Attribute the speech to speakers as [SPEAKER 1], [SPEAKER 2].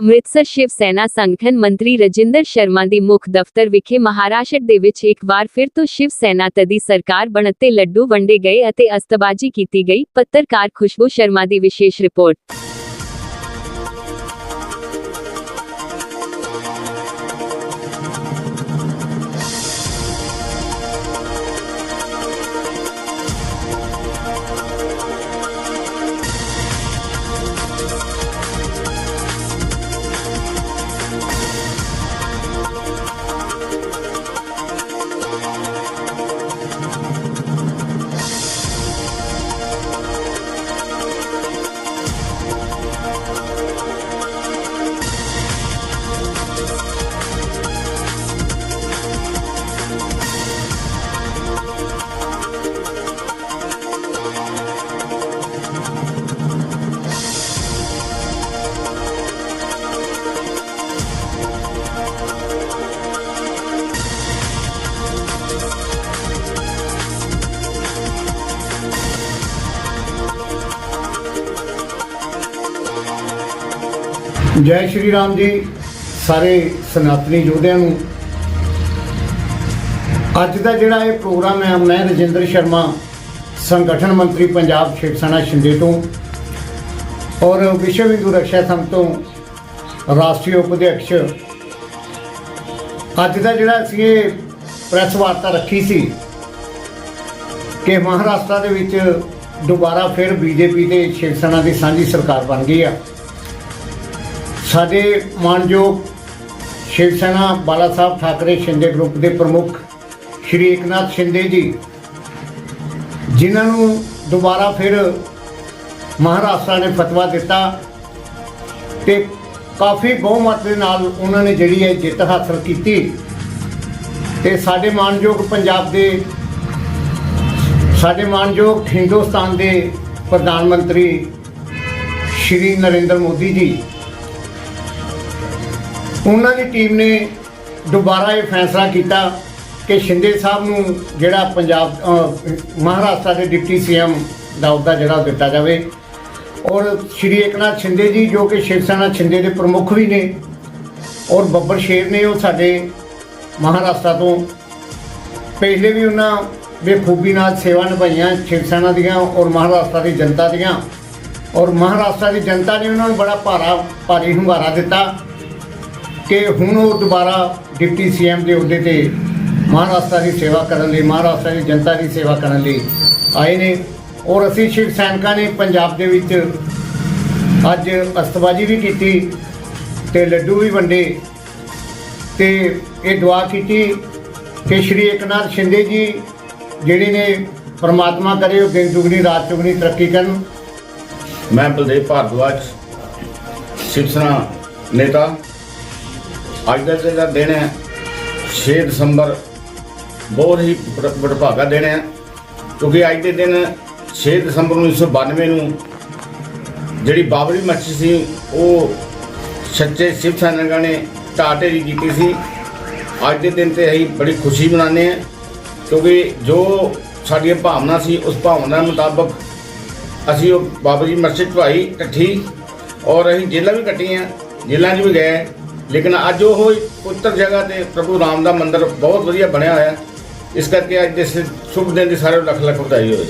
[SPEAKER 1] ਅੰਮ੍ਰਿਤਸਰ ਸ਼ਿਵ ਸੈਨਾ ਸੰਗਠਨ ਮੰਤਰੀ ਰਜਿੰਦਰ ਸ਼ਰਮਾ ਦੀ ਮੁੱਖ ਦਫ਼ਤਰ ਵਿਖੇ ਮਹਾਰਾਸ਼ਟਰ ਦੇ ਵਿੱਚ ਇੱਕ ਵਾਰ ਫਿਰ ਤੋਂ ਸ਼ਿਵ ਸੈਨਾ ਤਦੀ ਸਰਕਾਰ ਬਣਨ ਤੇ ਲੱਡੂ ਵੰਡੇ ਗਏ ਅਤੇ ਅਸਤਬਾਜੀ ਕੀਤੀ ਗਈ। ਪੱਤਰਕਾਰ ਖੁਸ਼ਬੂ ਸ਼ਰਮਾ ਦੀ ਵਿਸ਼ੇਸ਼ ਰਿਪੋਰਟ।
[SPEAKER 2] ਜੈ ਸ਼੍ਰੀ ਰਾਮ ਜੀ, ਸਾਰੇ ਸਨਾਤਨੀ ਯੋਧਿਆਂ ਨੂੰ। ਅੱਜ ਦਾ ਜਿਹੜਾ ਇਹ ਪ੍ਰੋਗਰਾਮ ਹੈ, ਮੈਂ ਰਜਿੰਦਰ ਸ਼ਰਮਾ, ਸੰਗਠਨ ਮੰਤਰੀ ਪੰਜਾਬ ਸ਼ਿਵ ਸੈਨਾ ਸ਼ਿੰਦੇ ਤੋਂ ਔਰ ਵਿਸ਼ਵ ਹਿੰਦੂ ਰਕਸ਼ਾ ਸੰਘ ਤੋਂ ਰਾਸ਼ਟਰੀ ਉਪਾਧਿਅਕਸ਼ ਅੱਜ ਦਾ ਜਿਹੜਾ ਅਸੀਂ ਇਹ ਪ੍ਰੈਸ ਵਾਰਤਾ ਰੱਖੀ ਸੀ ਕਿ ਮਹਾਰਾਸ਼ਟਰ ਦੇ ਵਿੱਚ ਦੁਬਾਰਾ ਫਿਰ ਬੀਜੇਪੀ ਤੇ ਸ਼ਿਵ ਸੈਨਾ ਦੀ ਸਾਂਝੀ ਸਰਕਾਰ ਬਣ ਗਈ ਆ। ਸਾਡੇ ਮਾਨਯੋਗ ਸ਼ਿਵ ਸੈਨਾ ਬਾਲਾ ਸਾਹਿਬ ਠਾਕਰੇ ਸ਼ਿੰਦੇ ਗਰੁੱਪ ਦੇ ਪ੍ਰਮੁੱਖ ਸ਼੍ਰੀ ਏਕਨਾਥ ਸ਼ਿੰਦੇ ਜੀ, ਜਿਨ੍ਹਾਂ ਨੂੰ ਦੁਬਾਰਾ ਫਿਰ ਮਹਾਰਾਸ਼ਟਰ ਨੇ ਫਤਵਾ ਦਿੱਤਾ ਤੇ ਕਾਫੀ ਬਹੁਮਤ ਦੇ ਨਾਲ ਉਹਨਾਂ ਨੇ ਜਿਹੜੀ ਹੈ ਜਿੱਤ ਹਾਸਲ ਕੀਤੀ ਤੇ ਸਾਡੇ ਮਾਨਯੋਗ ਪੰਜਾਬ ਦੇ, ਸਾਡੇ ਮਾਨਯੋਗ ਹਿੰਦੁਸਤਾਨ ਦੇ ਪ੍ਰਧਾਨ ਮੰਤਰੀ ਸ਼੍ਰੀ ਨਰਿੰਦਰ ਮੋਦੀ ਜੀ ਉਹਨਾਂ ਦੀ ਟੀਮ ਨੇ ਦੁਬਾਰਾ ਇਹ ਫੈਸਲਾ ਕੀਤਾ ਕਿ ਸ਼ਿੰਦੇ ਸਾਹਿਬ ਨੂੰ ਜਿਹੜਾ ਪੰਜਾਬ ਮਹਾਰਾਸ਼ਟਰ ਦੇ ਡਿਪਟੀ ਸੀਐਮ ਦਾ ਅਹੁਦਾ ਜਿਹੜਾ ਉਹ ਦਿੱਤਾ ਜਾਵੇ। ਔਰ ਸ਼੍ਰੀ ਏਕਨਾਥ ਸ਼ਿੰਦੇ ਜੀ, ਜੋ ਕਿ ਸ਼ਿਵ ਸੈਨਾ ਸ਼ਿੰਦੇ ਦੇ ਪ੍ਰਮੁੱਖ ਵੀ ਨੇ, ਔਰ ਬੱਬਰ ਸ਼ੇਰ ਨੇ ਉਹ ਸਾਡੇ ਮਹਾਰਾਸ਼ਟਰ ਤੋਂ। ਪਹਿਲੇ ਵੀ ਉਹਨਾਂ ਬੇਖੂਬੀ ਨਾਲ ਸੇਵਾ ਨਿਭਾਈਆਂ ਸ਼ਿਵ ਸੈਨਾ ਦੀਆਂ ਔਰ ਮਹਾਰਾਸ਼ਟਰ ਦੀ ਜਨਤਾ ਦੀਆਂ। ਔਰ ਮਹਾਰਾਸ਼ਟਰ ਦੀ ਜਨਤਾ ਨੇ ਉਹਨਾਂ ਨੂੰ ਬੜਾ ਭਾਰਾ, ਭਾਰੀ ਹੁੰਗਾਰਾ ਦਿੱਤਾ। ਕਿ ਹੁਣ ਉਹ ਦੁਬਾਰਾ ਡਿਪਟੀ ਸੀਐਮ ਦੇ ਅਹੁਦੇ ਤੇ ਮਹਾਰਾਸ਼ਟਰ ਦੀ ਸੇਵਾ ਕਰਨ ਲਈ, ਮਹਾਰਾਸ਼ਟਰ ਦੀ ਜਨਤਾ ਦੀ ਸੇਵਾ ਕਰਨ ਲਈ ਆਏ ਨੇ। ਔਰ ਅਸੀਂ ਸ਼ਿਵ ਸੈਨਿਕਾਂ ਨੇ ਪੰਜਾਬ ਦੇ ਵਿੱਚ ਅੱਜ ਅਸਤਬਾਜੀ ਵੀ ਕੀਤੀ ਤੇ ਲੱਡੂ ਵੀ ਵੰਡੇ ਤੇ ਇਹ ਦੁਆ ਕੀਤੀ ਕਿ ਸ਼੍ਰੀ ਏਕਨਾਥ ਸ਼ਿੰਦੇ ਜੀ ਜਿਹੜੇ ਨੇ ਪਰਮਾਤਮਾ ਕਰੇ, ਉਹ ਦਿਨ ਦੁਗਣੀ, ਰਾਤ ਚੁਗਣੀ ਤਰੱਕੀ ਕਰਨ।
[SPEAKER 3] ਮੈਂ ਬਲਦੇਵ ਭਾਰਦਵਾਜ ਸ਼ਿਵ ਸੈਨਾ ਨੇਤਾ। ਅੱਜ ਦਾ ਜਿਹੜਾ ਦਿਨ ਹੈ 6 ਦਸੰਬਰ, ਬਹੁਤ ਹੀ ਵਡ- ਵਡਭਾਗਾ ਦਿਨ ਹੈ। ਕਿਉਂਕਿ ਅੱਜ ਦੇ ਦਿਨ 6 ਦਸੰਬਰ 1992 ਨੂੰ ਜਿਹੜੀ ਬਾਬਰੀ ਮਸਜਿਦ ਸੀ, ਉਹ ਸੱਚੇ ਸ਼ਿਵ ਸੈਨਿਕਾਂ ਨੇ ਢਾਹ ਢੇਰੀ ਕੀਤੀ ਸੀ। ਅੱਜ ਦੇ ਦਿਨ ਤੇ ਅਸੀਂ ਬੜੀ ਖੁਸ਼ੀ ਮਨਾਉਂਦੇ ਹਾਂ, ਕਿਉਂਕਿ ਜੋ ਸਾਡੀਆਂ ਭਾਵਨਾ ਸੀ, ਉਸ ਭਾਵਨਾ ਮੁਤਾਬਕ ਅਸੀਂ ਉਹ ਬਾਬਾ ਜੀ ਮਸਜਿਦ ਭਾਈ ਇਕੱਠੀ, ਔਰ ਅਸੀਂ ਜੇਲ੍ਹਾਂ ਵੀ ਕੱਟੀਆਂ ਜੇਲ੍ਹਾਂ 'ਚ ਵੀ ਗਏ। ਲੇਕਿਨ ਅੱਜ ਉਹ ਪੁੱਤਰ ਜਗ੍ਹਾ ਤੇ ਪ੍ਰਭੂ ਰਾਮ ਦਾ ਮੰਦਿਰ ਬਹੁਤ ਵਧੀਆ ਬਣਿਆ ਹੋਇਆ ਇਸ ਕਰਕੇ ਅੱਜ ਦੇ ਇਸ ਸ਼ੁਭ ਦਿਨ ਦੀ ਸਾਰੇ ਲੱਖ ਲੱਖ ਵਧਾਈ ਹੋਵੇ